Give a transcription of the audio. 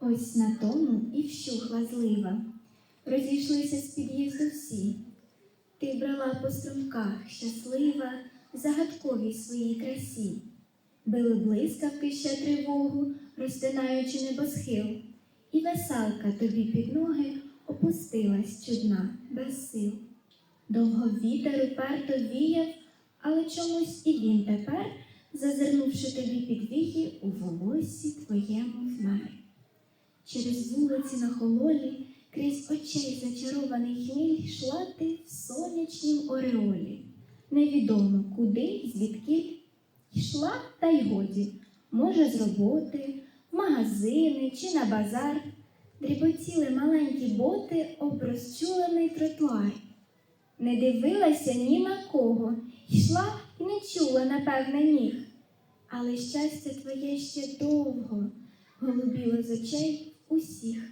Ось на тому і вщухла злива. Розійшлися з під'їзду всі. Ти брала по струмках щаслива, загадковій своїй красі. Били блискавки ще тривогу, розтинаючи небосхил, і веселка тобі під ноги опустилась чудна, без сил. Довго вітер уперто віяв, але чомусь і він тепер, зазирнувши тобі під віхи, у волоссі твоєму. Через вулиці на хололі, крізь очей зачарований хміль, йшла ти в сонячнім ореолі. Невідомо куди й звідкіль. Йшла та й годі, може, з роботи, в магазини чи на базар. Дріботіли маленькі боти об розчулений тротуар. Не дивилася ні на кого, йшла і не чула, напевне, ніг. Але щастя твоє ще довго голубіло з очей усіх.